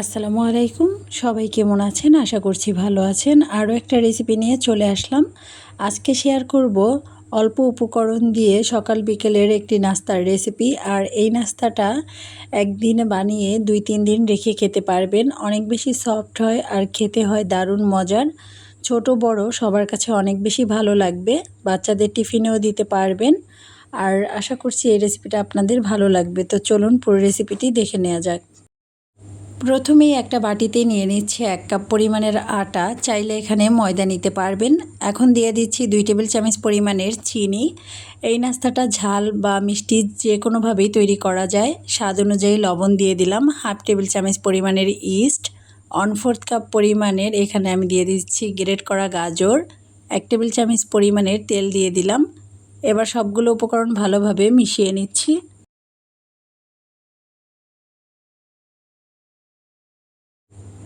আসসালামু আলাইকুম। সবাই কেমন আছেন? আশা করছি ভালো আছেন। আরও একটা রেসিপি নিয়ে চলে আসলাম। আজকে শেয়ার করব অল্প উপকরণ দিয়ে সকাল বিকেলের একটি নাস্তার রেসিপি আর এই নাস্তাটা একদিনে বানিয়ে দুই, তিন দিন রেখে খেতে পারবেন। অনেক বেশি সফট হয় আর খেতে হয় দারুণ মজার। ছোট, বড় সবার কাছে অনেক বেশি ভালো লাগবে। বাচ্চাদের টিফিনেও দিতে পারবেন। আর আশা করছি এই রেসিপিটা আপনাদের ভালো লাগবে। তো চলুন পুরো রেসিপিটি দেখে নেওয়া যাক। প্রথমেই একটা বাটিতে নিয়ে নিচ্ছে এক কাপ পরিমাণের আটা। চাইলে এখানে ময়দা নিতে পারবেন। এখন দিয়ে দিচ্ছি দুই টেবিল চামচ পরিমাণের চিনি। এই নাস্তাটা ঝাল বা মিষ্টি যে কোনোভাবেই তৈরি করা যায়। স্বাদ অনুযায়ী লবণ দিয়ে দিলাম। হাফ টেবিল চামচ পরিমাণের ইস্ট। ওয়ান ফোর্থ কাপ পরিমাণের এখানে আমি দিয়ে দিচ্ছি গ্রেট করা গাজর। এক টেবিল চামচ পরিমাণের তেল দিয়ে দিলাম। এবার সবগুলো উপকরণ ভালোভাবে মিশিয়ে নিচ্ছি।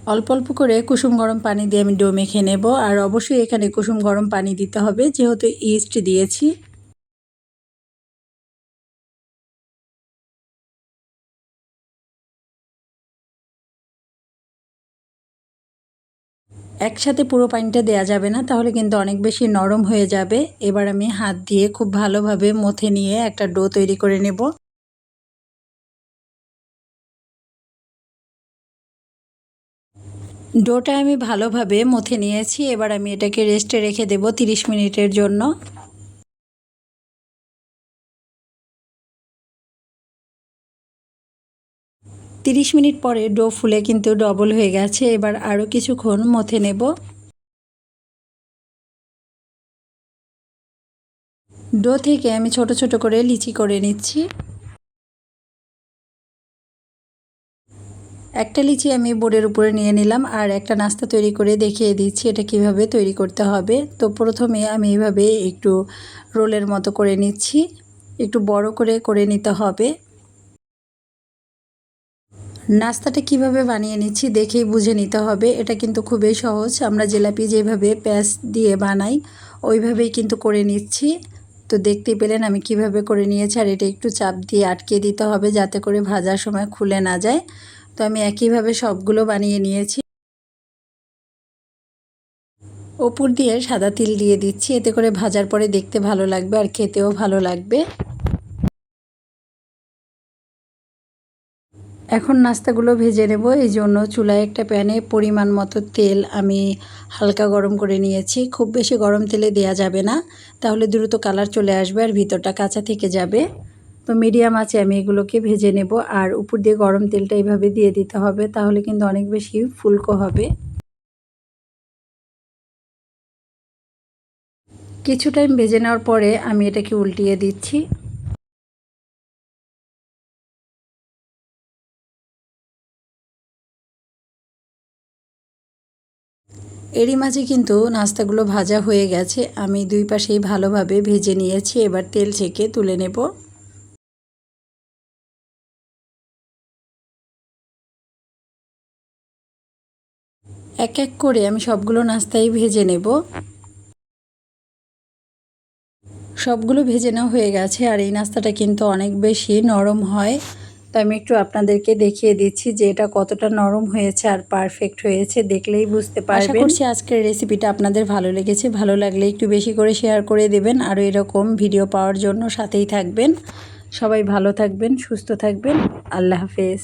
অল্প অল্প করে কুসুম গরম পানি দিয়ে আমি ডো মেখে নেব। আর অবশ্যই এখানে কুসুম গরম পানি দিতে হবে, যেহেতু ইস্ট দিয়েছি। একসাথে পুরো পানিটা দেয়া যাবে না, তাহলে কিন্তু অনেক বেশি নরম হয়ে যাবে। এবার আমি হাত দিয়ে খুব ভালোভাবে মথে নিয়ে একটা ডো তৈরি করে নেব। ডোটা আমি ভালোভাবে মথে নিয়েছি, এবার আমি এটাকে রেস্টে রেখে দেব 30 মিনিটের জন্য। তিরিশ মিনিট পরে ডো ফুলে কিন্তু ডবল হয়ে গেছে, এবার আরও কিছুক্ষণ মথে নেব। ডো থেকে আমি ছোট ছোট করে লিচি করে নিচ্ছি। একটা লিচি আমি বোর্ডের উপরে নিয়ে নিলাম আর একটা নাস্তা তৈরি করে দেখিয়ে দিচ্ছি এটা কীভাবে তৈরি করতে হবে। তো প্রথমে আমি এইভাবে একটু রোলের মতো করে নিচ্ছি, একটু বড় করে করে নিতে হবে। নাস্তাটা কীভাবে বানিয়ে নিচ্ছি দেখেই বুঝে নিতে হবে, এটা কিন্তু খুবই সহজ। আমরা জিলাপি যেভাবে প্যাঁচ দিয়ে বানাই, ওইভাবেই কিন্তু করে নিচ্ছি। তো দেখতেই পেলেন আমি কীভাবে করে নিয়েছি আর এটা একটু চাপ দিয়ে আটকে দিতে হবে যাতে করে ভাজার সময় খুলে না যায়। তো আমি একইভাবে সবগুলো বানিয়ে নিয়েছি। ওপর দিয়ে সাদা তিল দিয়ে দিচ্ছি। এতে করে ভাজার পরে দেখতে ভালো লাগবে আর খেতেও ভালো লাগবে। এখন নাস্তাগুলো ভেজে নেব। এই জন্য চুলায় একটা প্যানে পরিমাণ মতো তেল আমি হালকা গরম করে নিয়েছি। খুব বেশি গরম তেলে দেয়া যাবে না। তাহলে দ্রুত কালার চলে আসবে আর ভিতরটা কাঁচা থেকে যাবে। তো মিডিয়াম আছে, আমি এগুলোকে ভেজে নেব। আর উপর দিয়ে গরম তেলটা এইভাবে দিয়ে দিতে হবে, তাহলে কিন্তু অনেক বেশি ফুলকো হবে। কিছু টাইম ভেজে নেওয়ার পরে আমি এটাকে উল্টিয়ে দিচ্ছি। এরই মাঝে কিন্তু নাস্তাগুলো ভাজা হয়ে গেছে, আমি দুই পাশেই ভালোভাবে ভেজে নিয়েছি। এবার তেল ছেঁকে তুলে নেব। এক এক করে আমি সবগুলো নাস্তাই ভেজে নেব। সবগুলো ভেজে নেওয়া হয়ে গেছে আর এই নাস্তাটা কিন্তু অনেক বেশি নরম হয়। তো আমি একটু আপনাদেরকে দেখিয়ে দিচ্ছি যে এটা কতটা নরম হয়েছে আর পারফেক্ট হয়েছে দেখলেই বুঝতে পারবেন। আশা করছি আজকের রেসিপিটা আপনাদের ভালো লেগেছে। ভালো লাগলে একটু বেশি করে শেয়ার করে দেবেন আর এরকম ভিডিও পাওয়ার জন্য সাথেই থাকবেন। সবাই ভালো থাকবেন সুস্থ থাকবেন। আল্লাহ হাফেজ।